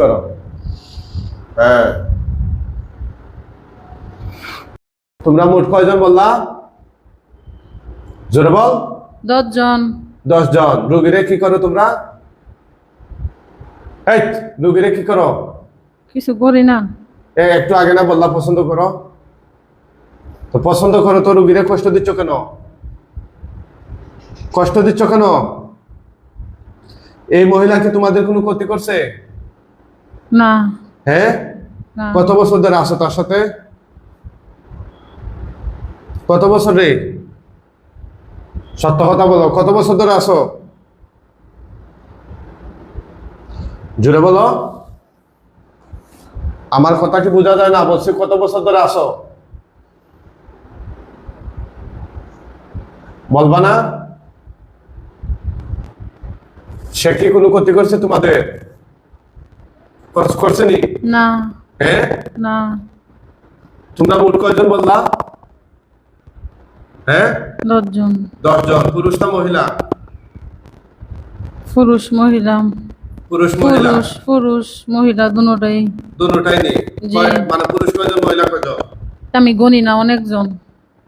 করো। হ্যাঁ। তোমরা মোট কয়জন বললা? জোরে বল। দশজন। দশ জন রুগীরে কি করো তোমরা? এই রুগীরে কি করো? কিছু করি না। একটু আগে না বললা পছন্দ করো। তো পছন্দ করো তো রুগীরে কষ্ট দিচ্ছ কেন? কষ্ট দিচ্ছ কেন? এই মহিলাকে তোমাদের কোনো ক্ষতি করছে? না। হ্যাঁ? কত বছর ধরে আসো তার সাথে? কত বছর রে? সত্য কথা বলো কত বছর ধরে আসো জুড়ে বলো। আমার কথা কি বোঝা যায় না? বলছি কত বছর ধরে আসো বলবা না। সে কি কোনো ক্ষতি করছে তোমাদের? নি না। হ্যাঁ না। তোমরা মোট কয়জন বললা? হ্যাঁ দশজন। দশজন। পুরুষ না মহিলা? পুরুষ মহিলা। পুরুষ মহিলা? পুরুষ মহিলা দুটাই। দুটাই নেই। মানে পুরুষ কয়জন মহিলা কয়জন? আমি গণি না অনেকজন।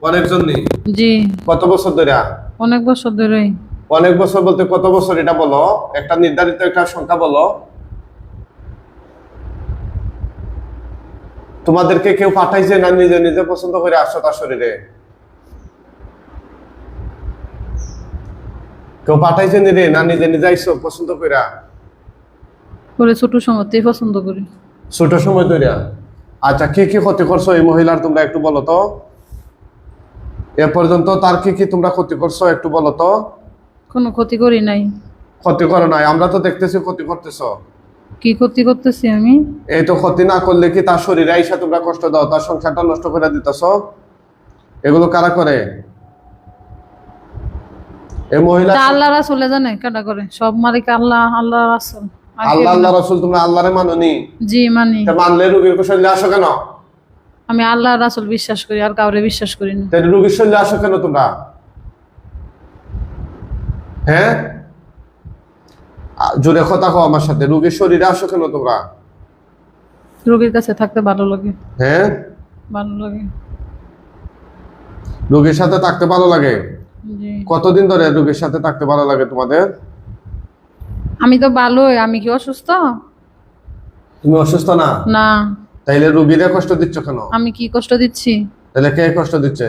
অনেকজন নেই? জি। কত বছর ধরে? অনেক বছর ধরে অনেক বছর বলতে কত বছর এটা বলো? একটা নির্ধারিত একটা সংখ্যা বলো। তোমাদেরকে কেউ পাঠাইছে না নিজে নিজে পছন্দ করে আসো তার শরীরে? কেউ পাঠাইছে নি রে না নিজে নিজে আইসো পছন্দ কইরা? করে ছোট সময়তেই পছন্দ করি। ছোট সময় ধরে আচ্ছা কি কি ক্ষতি করছ এই মহিলার তোমরা একটু বলো তো? এ পর্যন্ত তার কি কি তোমরা ক্ষতি করছ একটু বলো তো? কোনো ক্ষতি করি নাই। ক্ষতি করো নাই আমরা তো দেখতেছি ক্ষতি করতেছো। কি ক্ষতি করতেছি আমি? এই তো ক্ষতি না করলে কি তার শরীরে আইসা তোমরা কষ্ট দাও তার সংসারটা নষ্ট করে দিতেছ? এগুলো কারা করে? এই মহিলা আল্লাহ রাসুলে জানে কেটা করে? সব মালিক আল্লাহ আল্লাহ রাসুল। আল্লাহ আল্লাহ রসুল তোমরা আল্লাহরে মাননি? জি মানি। তা মানলে রুগীর শরীরে আসো কেন? আমি আল্লাহ রাসুল বিশ্বাস করি আর কাউরে বিশ্বাস করি না। রুগীর শরীরে আসো কেন তোমরা? হ্যাঁ? জোরে কথা কও আমার সাথে রুগীর শরীরে আসো কেন তোমরা? রোগীর কাছে থাকতে ভালো লাগে। হ্যাঁ? ভালো লাগে। রুগীর সাথে থাকতে ভালো লাগে? জি। কতদিন ধরে রুগীর সাথে থাকতে ভালো লাগে তোমাদের? আমি তো ভালোই আমি কি অসুস্থ? তুমি অসুস্থ না? না। তাইলে রুগীরে কষ্ট দিচ্ছ কেন? আমি কি কষ্ট দিচ্ছি? তাহলে কে কষ্ট দিচ্ছে?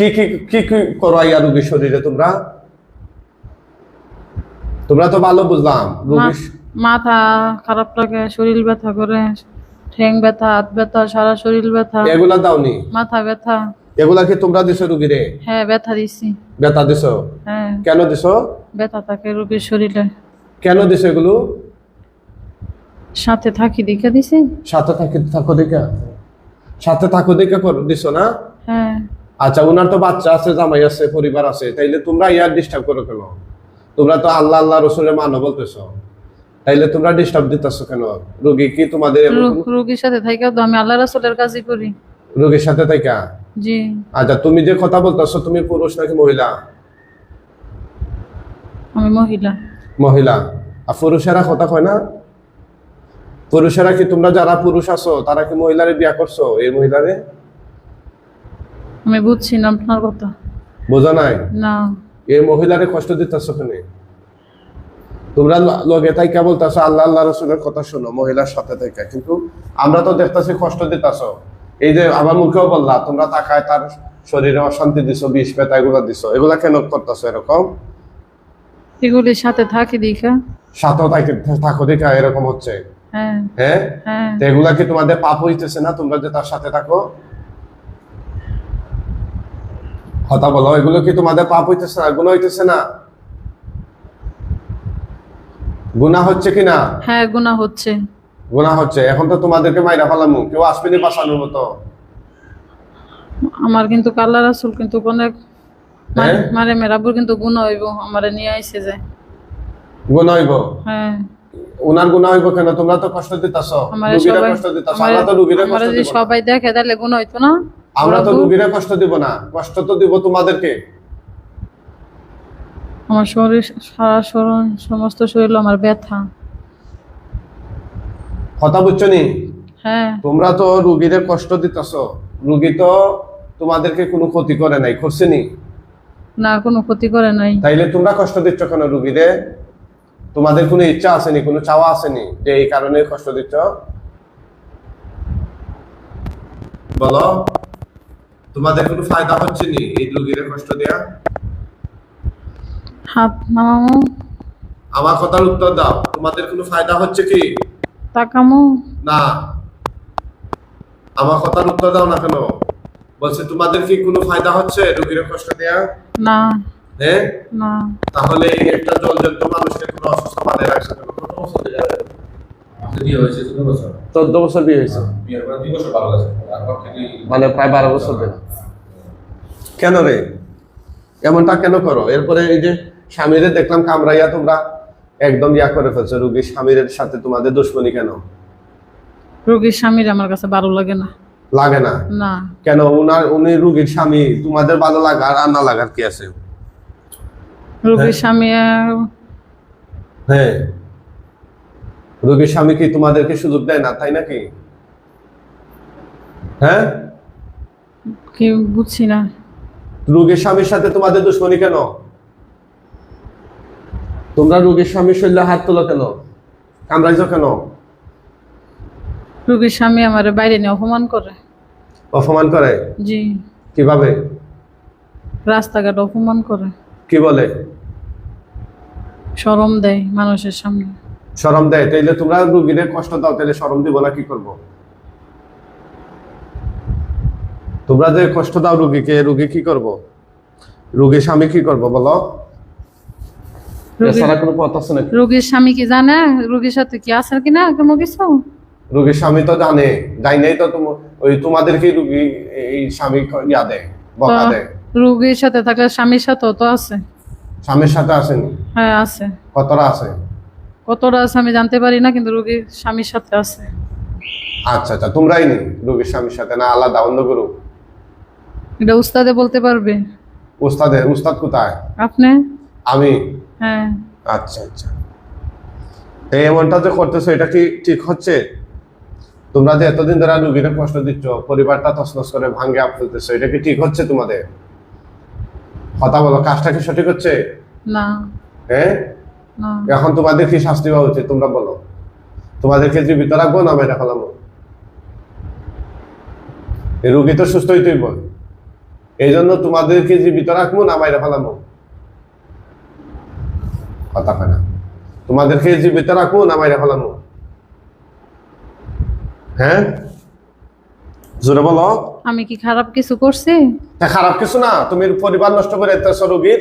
কি কি কি কি করো আইয়া রুগীর শরীরে তোমরা? তোমরা তো ভালো বুঝলাম। মাথা খারাপ লাগে শরীর ব্যথা করে ঠ্যাং ব্যথা হাত ব্যথা সারা শরীর ব্যথা। এগুলা দাওনি? মাথা ব্যথা। এগুলা কি তোমরা দিছো রুগীরে? হ্যাঁ ব্যথা দিছি। ব্যথা দিছো? হ্যাঁ। কেন দিছো? ব্যথা থাকে রুগীর শরীরে। কেন দিছো এগুলো? সাথে থাকি দেখে দিছি। সাথে থাকি থাকো দেখা। সাথে থাকো দেখা করো দিছো না? হ্যাঁ। আচ্ছা ওনার তো বাচ্চা আছে জামাই আছে পরিবার আছে তাইলে তোমরা ইয়ার ডিস্টার্ব করো কেন? তোমরা তো আল্লাহ আল্লাহ রসুলের মানো বলতেছো। তাইলে তোমরা ডিস্টার্ব দিতেছো কেন? রোগী কি তোমাদের রোগীর সাথে থাকি তো আমি আল্লাহ রাসুলের কাজই করি। রোগীর সাথে তাইকা জি। আচ্ছা তুমি যে কথা বলতেছো তুমি পুরুষ নাকি মহিলা? আমি মহিলা। মহিলা। আর পুরুষেরা কথা কয় না? পুরুষেরা কি তোমরা যারা পুরুষ আছো তারা কি মহিলারে বিয়া করছ? এই মহিলারে? আমি বুঝছি না আপনার কথা। বোঝা নাই? না। এই মহিলারে কষ্ট দিতেছো কেন? তোমরা লগে তাই কে বলতেছো আল্লাহ আল্লাহ রসুলের কথা শোনো মহিলার সাথে থেকে। কিন্তু আমরা তো দেখতেছি কষ্ট দিতেছো। এই যে আমার মুখেও বললা তোমরা তাকায় তার শরীরে অশান্তি দিছো বিষ পেতা এগুলা দিছো। এগুলা কেন করতেছো এরকম? এগুলির সাথে থাকি দেখা। সাথেও থাকো দেখা এরকম হচ্ছে। হ্যাঁ। হ্যাঁ? হ্যাঁ। এগুলা কি তোমাদের পাপ হইতেছে না তোমরা যে তার সাথে থাকো? কথা বলো এগুলো কি তোমাদের পাপ হইতেছে না? গুণ হইতেছে না? গুণা হচ্ছে কি না? হ্যাঁ গুণা হচ্ছে। গুণা হচ্ছে। এখন তো তোমাদেরকে মাইরা ফেলামু। কেউ আসবেনি বাঁচানোর মতো। আমার কিন্তু আল্লাহ রাসুল কিন্তু অনেক হ্যাঁ? মারে মেরাবুর কিন্তু গুণ হইব আমারে নিয়ে আইসে যে। গুণা হইব? হ্যাঁ। উনার গুণা হইব কেন? তোমরা তো কষ্ট দিতাছ। আমারে রুগীরা কষ্ট দিতাছ। আমারে- তো রুগীরা কষ্ট দিব। সবাই দেখে তাহলে গুণ হইতো না? আমরা তো রুগীরা কষ্ট দিব না কষ্ট তো দিব তোমাদেরকে। আমার শরীর সারা শরীর সমস্ত শরীর আমার ব্যথা। কথা বুঝছ নি? হ্যাঁ। তোমরা তো রুগীদের কষ্ট দিতেছ। রুগী তো তোমাদেরকে কোনো ক্ষতি করে নাই করছে নি? না কোনো ক্ষতি করে নাই। তাইলে তোমরা কষ্ট দিচ্ছ কেন রুগীদের? তোমাদের কোনো ইচ্ছা আসেনি কোনো চাওয়া আসেনি যে এই কারণে কষ্ট দিচ্ছ? বলো। তোমাদের কোনো ফায়দা হচ্ছে নি এই রুগীদের কষ্ট দেয়া? হাত নামামো আমার কথার উত্তর দাও। তোমাদের কোনো ফায়দা হচ্ছে কি? তাকামো। না। আমার কথার উত্তর দাও না কেন? বলছে তোমাদের কি কোনো ফায়দা হচ্ছে রুগীর কষ্ট দেয়া? না। হ্যাঁ? না। তাহলে একটা জলজন্ত মানুষকে কোনো অসুস্থ মানে রাখছে কেন? কত চোদ্দ বছর বিয়ে হয়েছে। থেকে মানে প্রায় বারো বছর ধরে। কেন রে? এমনটা কেন করো? এরপরে এই যে স্বামীরে দেখলাম কামড়াইয়া তোমরা একদম ইয়া করে ফেলছো। রুগী স্বামীর সাথে তোমাদের দুশ্মনী কেন? রোগীর স্বামীর আমার কাছে ভালো লাগে না। লাগে না? না। কেন? উনার উনি রুগীর স্বামী তোমাদের ভালো লাগার আর না লাগার কি আছে? রোগীর স্বামী হ্যাঁ। রোগীর স্বামী কি তোমাদেরকে সুযোগ দেয় না তাই নাকি? হ্যাঁ? কি বুঝছি না। রোগীর স্বামীর সাথে তোমাদের দুশ্মনী কেন? তোমরা রোগীর স্বামীর শরীরে হাত তোলো কেন? কামড়াইছো কেন? রোগীর স্বামী আমার বাইরে নিয়ে অপমান করে। অপমান করে? জি। কীভাবে? রাস্তাঘাট অপমান করে। কি বলে? শরম দেয় মানুষের সামনে। শরম দেয় তাইলে তোমরা রুগীদের কষ্ট দাও তাহলে শরম দিব না কি করব? তোমরা যে কষ্ট দাও রুগীকে রুগী কি করব? রুগীর স্বামী কি করব বলো? রোগীর স্বামী কি জানে? রোগীর সাথে কি আছে কিনা? কোনো কিছু রুগীর স্বামী তো জানে যাই তো ওই তোমাদেরকে রুগী এই স্বামী ইয়া দেয় বকা দেয়। রোগীর সাথে থাকলে স্বামীর সাথেও তো আছে। স্বামীর সাথে আসেনি? হ্যাঁ আছে। কতটা আছে? কতটা আছে আমি জানতে পারি না কিন্তু রোগীর স্বামীর সাথে আছে। আচ্ছা আচ্ছা তোমরাই নি রুগীর স্বামীর সাথে না? আলাদা অন্য গুরু এটা উস্তাদে বলতে পারবে। উস্তাদে উস্তাদ কোথায়? আপনি? আমি? হ্যাঁ। আচ্ছা আচ্ছা। এই এমনটা যে করতেছো এটা কি ঠিক হচ্ছে? তোমরা যে এতদিন ধরে রুগীরা কষ্ট দিচ্ছ পরিবারটা তসনস করে ভাঙ্গে আপ ফেলতেছো এটা কি ঠিক হচ্ছে তোমাদের? কথা বলো কাজটা কি সঠিক হচ্ছে? না। হ্যাঁ? এখন তোমাদের কি শাস্তি পাওয়া উচিত তোমরা বলো। তোমাদেরকে জীবিত রাখব না মেরে ফেলাবো? রুগী তো সুস্থ হইতেই বল। এই জন্য তোমাদেরকে জীবিত রাখব না মাইরা ফেলাবো। কথা হয় না। তোমাদেরকে জীবিত রাখব না মাইরা ফেলাবো। হ্যাঁ? জোরে বলো। আমি কি খারাপ কিছু করছি? খারাপ কিছু না তুমি পরিবার নষ্ট করে এতেছো রুগীর।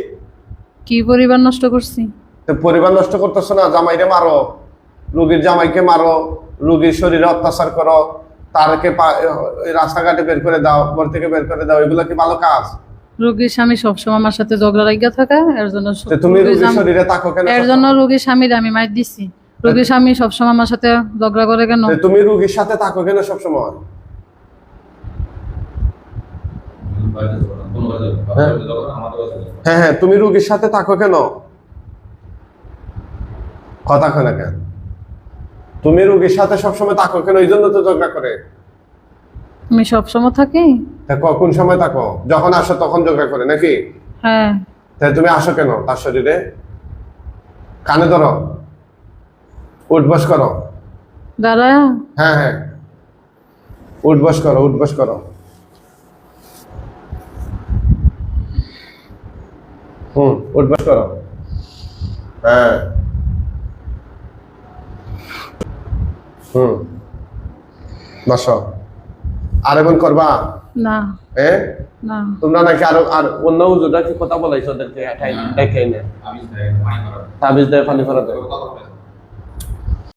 কি পরিবার নষ্ট করছি? তো পরিবার নষ্ট করতেছো না জামাইরে মারো রুগীর জামাইকে মারো রুগীর শরীরে অত্যাচার করো তারকে ওই রাস্তাঘাটে বের করে দাও ঘর থেকে বের করে দাও এগুলো কি ভালো কাজ? রোগীর স্বামী সবসময় আমার সাথে ঝগড়া লাগিয়া থাকে এর জন্য তুমি রুগীর শরীরে তাকো কেন? এর জন্য রোগীর স্বামীর আমি মাইর দিছি। রোগীর স্বামী সবসময় আমার সাথে ঝগড়া করে কেন? তুমি রুগীর সাথে থাকো কেন সবসময়? হ্যাঁ। হ্যাঁ হ্যাঁ তুমি রুগীর সাথে থাকো কেন? কথা কেন কেন? তুমি রুগীর সাথে সবসময় থাকো কেন? এই জন্য তো ঝগড়া করে। আমি সবসময় থাকি। কোন সময় থাকো? যখন আসো তখন ঝগড়া করে নাকি? হ্যাঁ। তাই তুমি আসো কেন তার শরীরে? কানে ধরো। উঠবস করো। দাঁড়া হ্যাঁ হ্যাঁ। উঠবস করো উঠবস করো। হুম উঠবস করো। হ্যাঁ। হুম। বসো আর এখন করবা? না। এ? না। তোমরা নাকি আর আর অন্য উজুরা কি কথা বলাইছো ওদেরকে? ঠাই দেখাই না তাবিজ দেয় পানি ফেরা দেয়।